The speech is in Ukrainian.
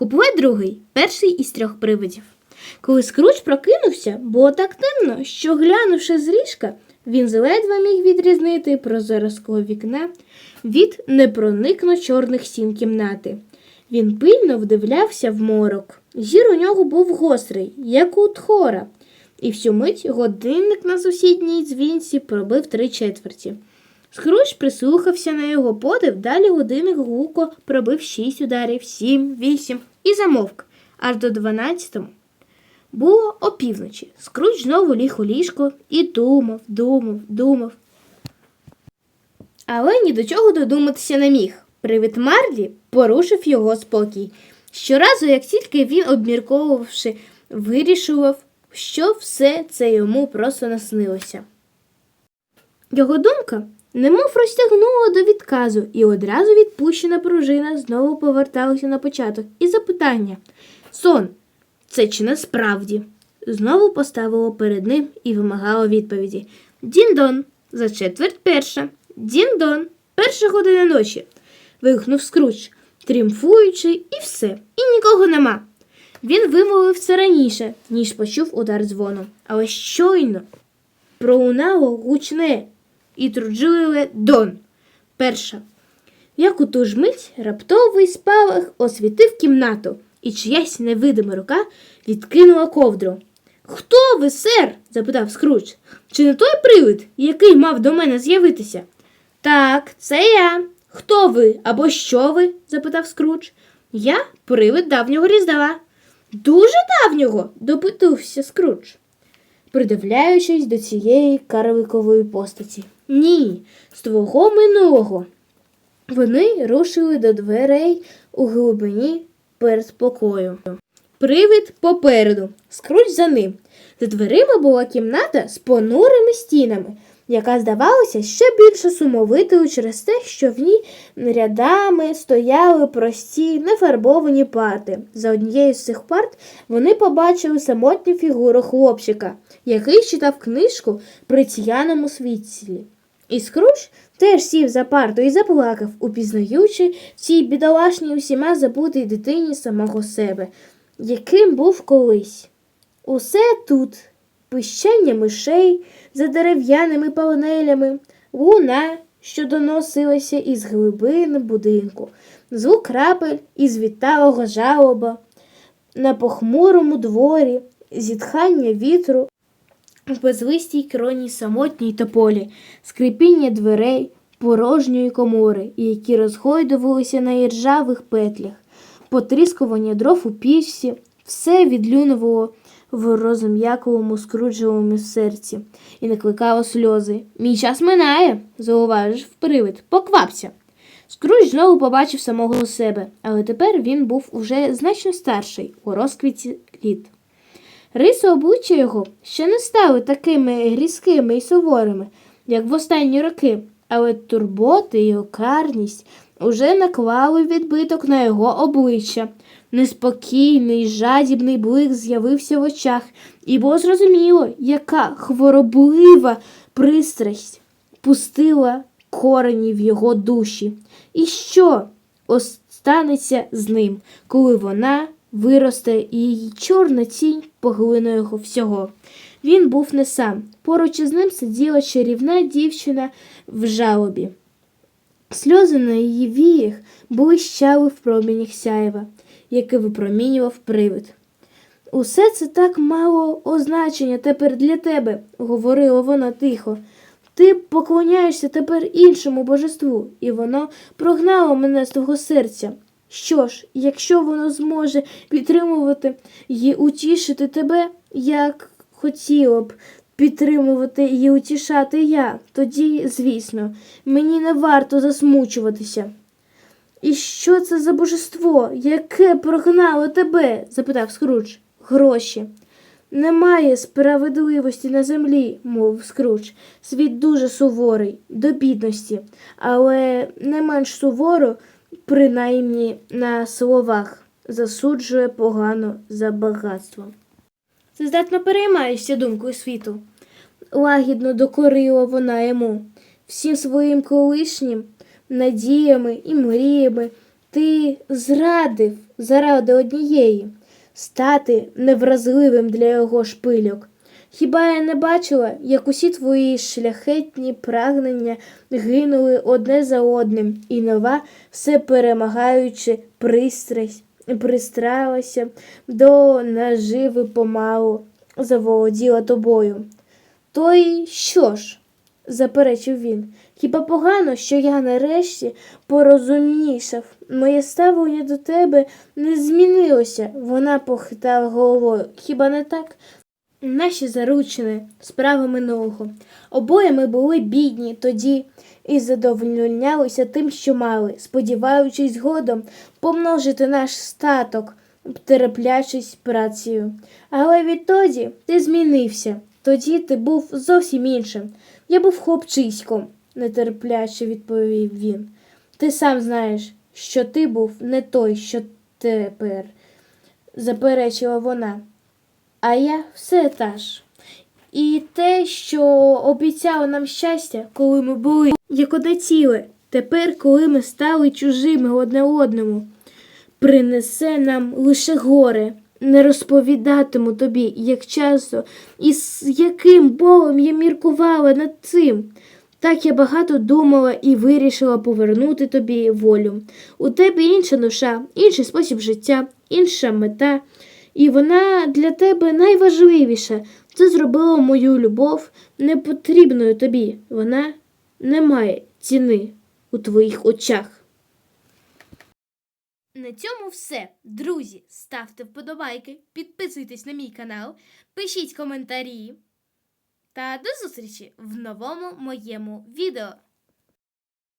Купує другий, перший із трьох привидів. Коли Скрудж прокинувся, було так темно, що, глянувши з ліжка, він зледве міг відрізнити прозоре вікна від непроникно чорних стін кімнати. Він пильно вдивлявся в морок. Зір у нього був гострий, як у тхора, і всю мить годинник на сусідній дзвінці пробив три четверті. Скрудж прислухався на його подив, далі годинник гулко пробив шість ударів, сім, вісім і замовк аж до дванадцятому. Було опівночі. Скрудж знову ліг у ліжко і думав, думав, думав. Але ні до чого додуматися не міг. Привид Марлі порушив його спокій. Щоразу, як тільки він, обмірковувавши, вирішував, що все це йому просто наснилося. Його думка немов розтягнула до відказу, і одразу відпущена пружина знову поверталася на початок і запитання Сон, це чи насправді? Знову поставило перед ним і вимагало відповіді. Дін-дон, за четверть перша. Дін-дон, перша година ночі. вигукнув Скрудж, тріумфуючи, і все, і нікого нема. Він вимовив це раніше, ніж почув удар дзвону, але щойно пролунало гучне і труджиле дон. Перша. Як у ту ж мить раптовий спалах освітив кімнату, і чиясь невидима рука відкинула ковдру. Хто ви, сер? запитав Скрудж. Чи не той привид, який мав до мене з'явитися? Так, це я. Хто ви або що ви? запитав Скрудж. Я привид давнього різдва. Дуже давнього, допитувався Скрудж, придивляючись до цієї карликової постаті. Ні, з твого минулого. Вони рушили до дверей у глибині передпокою. Привид попереду, скрудж за ним. За дверима була кімната з понурими стінами, яка здавалася ще більше сумовитою через те, що в ній рядами стояли прості, нефарбовані парти. За однією з цих парт вони побачили самотню фігуру хлопчика, який читав книжку при ціяному світлі. І Скрудж теж сів за парту і заплакав, упізнаючи цій бідолашній усіма забутій дитині самого себе, яким був колись. Усе тут пищання мишей за дерев'яними панелями, луна, що доносилася із глибин будинку, звук крапель із віталого жалоба, на похмурому дворі, зітхання вітру безлистій кроні самотній тополі, скрипіння дверей, порожньої комори, які розгойдувалися на іржавих петлях, потріскування дров у пічці, все відлюнувало в розум'яковому скруджовому серці і накликало сльози. Мій час минає, зауважив привид. Поквапся. Скрудж знову побачив самого себе, але тепер він був уже значно старший у розквіті літ. Риси обличчя його ще не стали такими різкими і суворими, як в останні роки, але турботи і окарність уже наклали відбиток на його обличчя. Неспокійний, жадібний блик з'явився в очах, і було зрозуміло, яка хвороблива пристрасть пустила корені в його душі. І що останеться з ним, коли вона виросте і її чорна тінь поглине його всього. Він був не сам. Поруч із ним сиділа чарівна дівчина в жалобі. Сльози на її віях блищали в промінях сяєва, яке випромінював привид. Усе це так мало означення тепер для тебе, говорила вона тихо. Ти поклоняєшся тепер іншому божеству, і воно прогнало мене з твого серця. Що ж, якщо воно зможе підтримувати і утішити тебе, як хотіло б підтримувати і утішати я, тоді, звісно, мені не варто засмучуватися. І що це за божество, яке прогнало тебе? запитав Скрудж. Гроші. Немає справедливості на землі, мовив Скрудж. Світ дуже суворий, до бідності, але не менш суворо, принаймні на словах, засуджує погано за багатство. Ти здатно переймаєшся думкою світу. Лагідно докорила вона йому всім своїм колишнім надіями і мріями. Ти зрадив заради однієї стати невразливим для його шпильок. Хіба я не бачила, як усі твої шляхетні прагнення гинули одне за одним, і нова, все перемагаючи пристрасть, пристралася до наживи помалу, заволоділа тобою. То й що ж? заперечив він. Хіба погано, що я нарешті порозумнішав? Моє ставлення до тебе не змінилося. Вона похитала головою. Хіба не так? Наші заручини справи минулого. Обоє ми були бідні тоді і задовольнялися тим, що мали, сподіваючись згодом помножити наш статок, терплячись працею. Але відтоді ти змінився. Тоді ти був зовсім іншим. Я був хлопчиськом, нетерпляче відповів він. Ти сам знаєш, що ти був не той, що тепер, заперечила вона. А я все та ж. І те, що обіцяло нам щастя, коли ми були як одне тепер, коли ми стали чужими одне одному, принесе нам лише горе. Не розповідатиму тобі, як часто і з яким болем я міркувала над цим. Так я багато думала і вирішила повернути тобі волю. У тебе інша душа, інший спосіб життя, інша мета, і вона для тебе найважливіша. Це зробило мою любов непотрібною тобі. Вона не має ціни у твоїх очах. На цьому все. Друзі, ставте вподобайки, підписуйтесь на мій канал, пишіть коментарі. Та до зустрічі в новому моєму відео.